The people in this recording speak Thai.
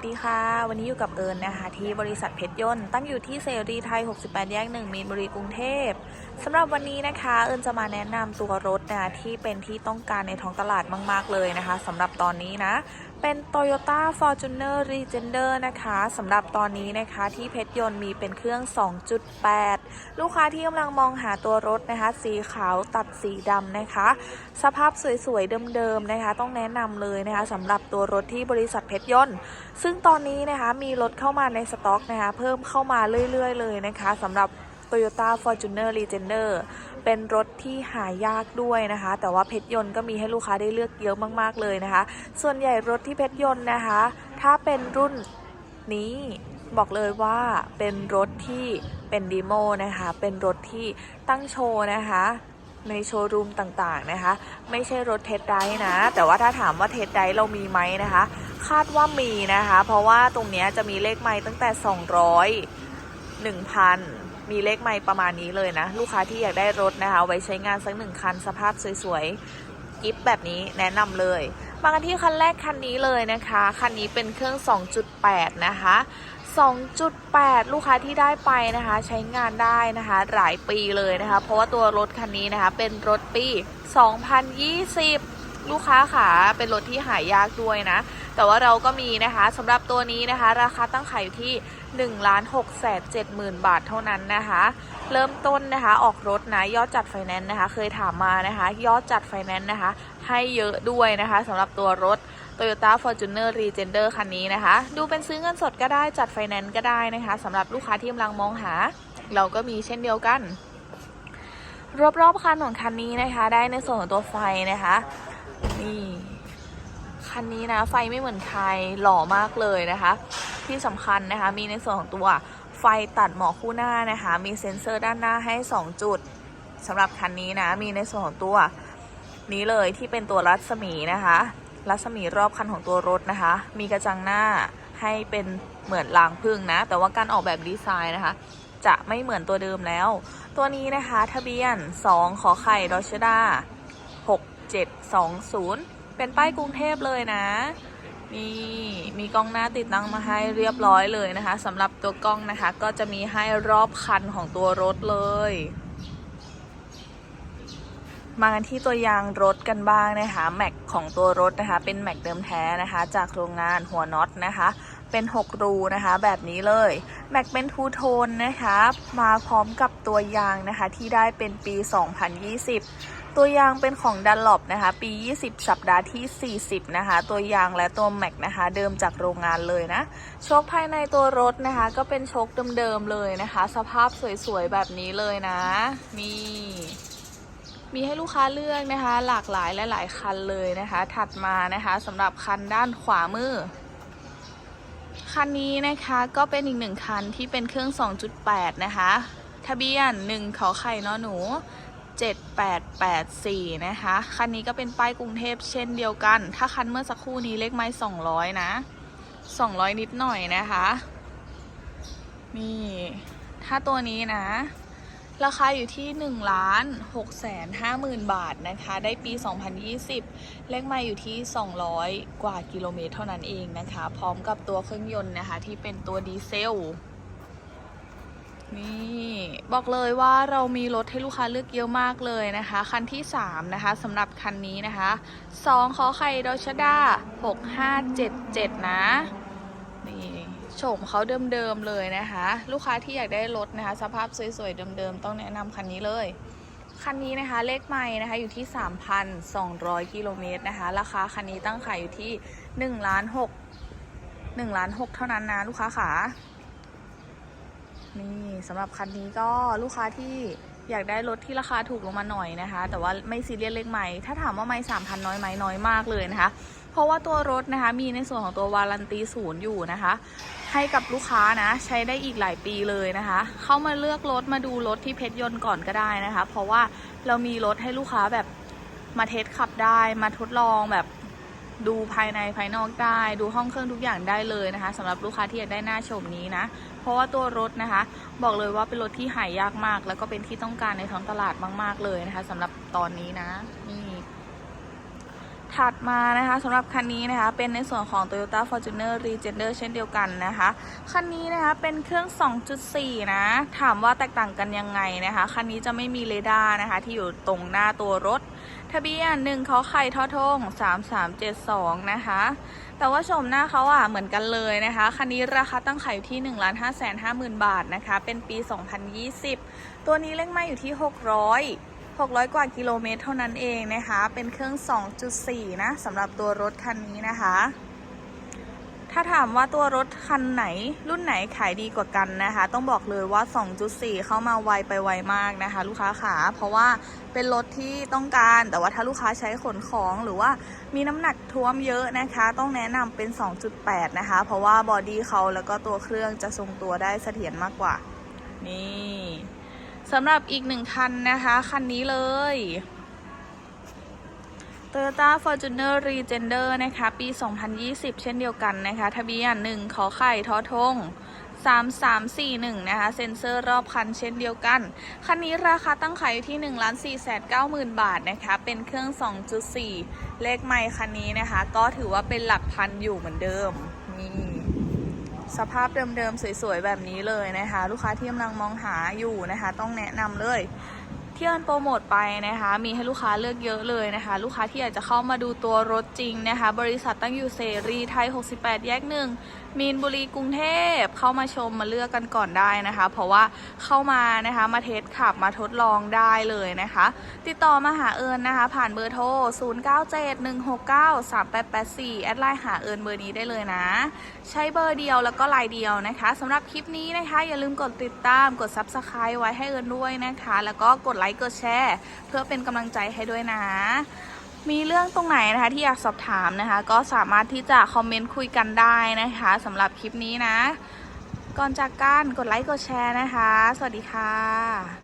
วัสดีค่ะ วันนี้อยู่กับเอิญนะคะ ที่บริษัทเพชรยนต์ตั้งอยู่ที่เสรีไทย 68 แยก 1 มีนบุรีกรุงเทพ สำหรับวันนี้นะคะ เอิญจะมาแนะนำตัวรถนะที่เป็นที่ต้องการในท้องตลาดมาก ๆ เลยนะคะสำหรับตอนนี้นะ เป็น Toyota Fortuner Legender นะคะสำหรับตอนนี้นะคะที่เพชรยนต์มีเป็นเครื่อง 2.8 ลูกค้าที่กำลังมองหาตัวรถนะคะ สีขาวตัดสีดำนะคะ สภาพสวย ๆ เดิม ๆ นะคะ ต้องแนะนำเลยนะคะสำหรับตัวรถที่บริษัทเพชรยนต์ ซึ่งตอนนี้นะคะมีรถเข้ามาในสต็อกนะคะ เพิ่มเข้ามาเรื่อย ๆ เลยนะคะสำหรับ Toyota Fortuner Legender เป็นรถที่หายากด้วยนะคะ แต่ว่าเพชรยนต์ก็มีให้ลูกค้าได้เลือกเยอะมาก ๆ เลยนะคะ ส่วนใหญ่รถที่เพชรยนต์นะคะ ถ้าเป็นรุ่นนี้บอกเลยว่าเป็นรถที่เป็นดีโมนะคะ เป็นรถที่ตั้งโชว์นะคะในโชว์รูมต่างๆนะคะ ไม่ใช่รถเทสไดนะ แต่ว่าถ้าถามว่าเทสไดเรามีไหมนะคะ คาดว่ามีนะคะ เพราะว่าตรงนี้จะมีเลขไม้ตั้งแต่ 200 1,000 มีเลขไม้ประมาณนี้เลยนะ ลูกค้าที่อยากได้รถนะคะ ไว้ใช้งานสักหนึ่งคันสภาพสวยๆกิฟต์แบบนี้แนะนำเลยมากันที่คันแรกคันนี้เลยนะคะ คันนี้เป็นเครื่อง 2.8 นะคะ 2.8 ลูกค้าที่ได้ไปนะคะ ใช้งานได้นะคะ หลายปีเลยนะคะ เพราะว่าตัวรถคันนี้นะคะ เป็นรถปี 2020 ลูกค้าขาเป็นรถที่หายากด้วยนะ แต่ว่าเราก็มีนะคะสำหรับตัวนี้นะคะ ราคาตั้งขายอยู่ที่ 1 6 7 0 0 0 0 บาทเท่านั้นนะคะ เริ่มต้นนะคะออกรถนะยอดจัดไฟแนนซ์นะคะ เคยถามมานะคะ ยอดจัดไฟแนนซ์นะคะ ให้เยอะด้วยนะคะสำหรับตัวรถ Toyota Fortuner Legender คันนี้นะคะ ดูเป็นซื้อเงินสดก็ได้จัดไฟแนนซ์ก็ได้นะคะสำหรับลูกค้าที่กำลังมองหา เราก็มีเช่นเดียวกันรอบๆคันของคันนี้นะคะ ได้ในส่วนของตัวไฟนะคะ นี่คันนี้นะ ไฟไม่เหมือนใครหล่อมากเลยนะคะ ที่สำคัญนะคะ มีในส่วนของตัวไฟตัดหมอกคู่หน้านะคะ มีเซ็นเซอร์ด้านหน้าให้ 2 จุดสำหรับคันนี้นะ มีในส่วนของตัวนี้เลยที่เป็นตัวรัศมีนะคะ รัศมีรอบคันของตัวรถนะคะ มีกระจังหน้าให้เป็นเหมือนรางพึ่งนะ แต่ว่าการออกแบบดีไซน์นะคะ จะไม่เหมือนตัวเดิมแล้ว ตัวนี้นะคะ ทะเบียน 2 ขอไข่ดอชดา 720 เป็นป้ายกรุงเทพเลยนะ นี่มีกล้องหน้าติดตั้งมาให้เรียบร้อยเลยนะคะสำหรับตัวกล้องนะคะ ก็จะมีให้รอบคันของตัวรถเลยมากันที่ตัวยางรถกันบ้างนะคะแม็กของตัวรถนะคะ เป็นแม็กเดิมแท้นะคะ จากโรงงานหัวน็อตนะคะ เป็น 6 รูนะคะ แบบนี้เลย แม็กเป็นทูโทนนะคะ มาพร้อมกับตัวยางนะคะ ที่ได้เป็นปี 2020 ตัวยางเป็นของดันลบนะคะ ปี 20 สัปดาห์ที่ 40 นะคะ ตัวยางและตัวแม็กนะคะ เดิมจากโรงงานเลยนะ โชคภายในตัวรถนะคะ ก็เป็นโชคเดิมๆเลยนะคะ สภาพสวยๆ แบบนี้เลยนะ นี่มีให้ลูกค้าเลือกนะคะ หลากหลายและหลายคันเลยนะคะ ถัดมานะคะสำหรับคันด้านขวามือ คันนี้นะคะก็เป็นอีกหนึ่งคันที่เป็นเครื่อง 2.8 นะคะ ทะเบียน 1ขอไข่นอหนู 7884 นะคะ คันนี้ก็เป็นป้ายกรุงเทพเช่นเดียวกัน ถ้าคันเมื่อสักครู่นี้เลขไม้ 200 นะ 200 นิดหน่อยนะคะ นี่ ถ้าตัวนี้นะ ราคาอยู่ที่1ล้าน6แสน5หมื่นบาทนะคะ ได้ปี 2020 เลขไมาอยู่ที่ 200 กว่ากิโลเมตรเท่านั้นเองนะคะ พร้อมกับตัวเครื่องยนต์นะคะ ที่เป็นตัวดีเซล นี่บอกเลยว่าเรามีรถให้ลูกค้าเลือกเยอะมากเลยนะคะ คันที่ 3 นะคะสำหรับคันนี้นะคะ2ขอไข่ดอชดา6577 นะ นี่โฉมเขาเดิมๆเลยนะคะ ลูกค้าที่อยากได้รถนะคะ สภาพสวยๆเดิมๆต้องแนะนำคันนี้เลย คันนี้นะคะเลขไม่นะคะอยู่ที่ 3,200 กิโลเมตรนะคะ ราคาคันนี้ตั้งขายอยู่ที่1ล้าน6 1ล้าน6เท่านั้นนะลูกค้าขานี่สำหรับคันนี้ก็ลูกค้าที่อยากได้รถที่ราคาถูกลงมาหน่อยนะคะ แต่ว่าไม่ซีเรียสเลขไม่ถ้าถามว่าไม่3,000น้อยไหมน้อยมากเลยนะคะ เพราะว่าตัวรถนะคะมีในส่วนของตัววารันตีศูนย์อยู่นะคะ ให้กับลูกค้านะใช้ได้อีกหลายปีเลยนะคะ เข้ามาเลือกรถมาดูรถที่เพชรยนต์ก่อนก็ได้นะคะ เพราะว่าเรามีรถให้ลูกค้าแบบมาเทสขับได้มาทดลองแบบดูภายในภายนอกได้ดูห้องเครื่องทุกอย่างได้เลยนะคะสำหรับลูกค้าที่อยากได้หน้าชมนี้นะ เพราะว่าตัวรถนะคะ บอกเลยว่าเป็นรถที่หายยากมาก แล้วก็เป็นที่ต้องการในท้องตลาดมาก ๆเลยนะคะสำหรับตอนนี้นะนี่ ถัดมานะคะสำหรับคันนี้นะคะเป็นในส่วนของ Toyota Fortuner Legender เช่นเดียวกันนะคะ คันนี้นะคะเป็นเครื่อง 2.4 นะ ถามว่าแตกต่างกันยังไงนะคะ คันนี้จะไม่มีเรดาร์นะคะ ที่อยู่ตรงหน้าตัวรถ ทะเบียนหนึ่งเขาไข่ท่อทง 3372 นะคะ แต่ว่าชมหน้าเขาอะเหมือนกันเลยนะคะ คันนี้ราคาตั้งขายอยู่ที่ 1 5 5 0 0 0 0 บาทนะคะ เป็นปี 2020 ตัวนี้เลขไม้อยู่ที่ 600 600 กว่ากิโลเมตรเท่านั้นเองนะคะ เป็นเครื่อง 2.4 นะสำหรับตัวรถคันนี้นะคะ ถ้าถามว่าตัวรถคันไหน รุ่นไหนขายดีกว่ากันนะคะ ต้องบอกเลยว่า 2.4 เข้ามาไวไปไวมากนะคะ ลูกค้าขาเพราะว่าเป็นรถที่ต้องการ แต่ว่าถ้าลูกค้าใช้ขนของหรือว่ามีน้ำหนักท้วมเยอะนะคะ ต้องแนะนำเป็น 2.8 นะคะ เพราะว่าบอดี้เขาแล้วก็ตัวเครื่องจะทรงตัวได้เสถียรมากกว่า นี่ สำหรับอีกหนึ่งคันนะคะ คันนี้เลย Toyota Fortuner Legender นะคะ ปี 2020 เช่นเดียวกันนะคะ ทะเบียน 1 ขอไข่ทอทง3341 นะคะ เซ็นเซอร์รอบคันเช่นเดียวกัน คันนี้ราคาตั้งขายอยู่ที่ 1 4 9 0 0 0 0บาทนะคะ เป็นเครื่อง 2.4 เลขไมค์คันนี้นะคะ ก็ถือว่าเป็นหลักพันอยู่เหมือนเดิมนี่ สภาพเดิมๆ สวยๆ แบบนี้เลยนะคะ ลูกค้าที่กำลังมองหาอยู่นะคะ ต้องแนะนำเลย ที่เอินโปรโมทไปนะคะ มีให้ลูกค้าเลือกเยอะเลยนะคะ ลูกค้าที่อยากจะเข้ามาดูตัวรถจริงนะคะ บริษัทตั้งอยู่เสรีไทย 68 แยกหนึ่งมีนบุรีกรุงเทพเข้ามาชมมาเลือกกันก่อนได้นะคะ เพราะว่าเข้ามานะคะมาเทสขับมาทดลองได้เลยนะคะ ติดต่อมาหาเอิญนะคะ ผ่านเบอร์โทร 0971693884 แอดไลน์หาเอิญเบอร์นี้ได้เลยนะ ใช้เบอร์เดียวแล้วก็ไลน์เดียวนะคะสำหรับคลิปนี้นะคะ อย่าลืมกดติดตามกด Subscribe ไว้ให้เอิญด้วยนะคะ แล้วก็กดไลค์ กดแชร์ เพื่อเป็นกำลังใจให้ด้วยนะ มีเรื่องตรงไหนนะคะที่อยากสอบถามนะคะ ก็สามารถที่จะคอมเมนต์คุยกันได้นะคะสำหรับคลิปนี้นะ ก่อนจากกันกดไลค์กดแชร์นะคะ สวัสดีค่ะ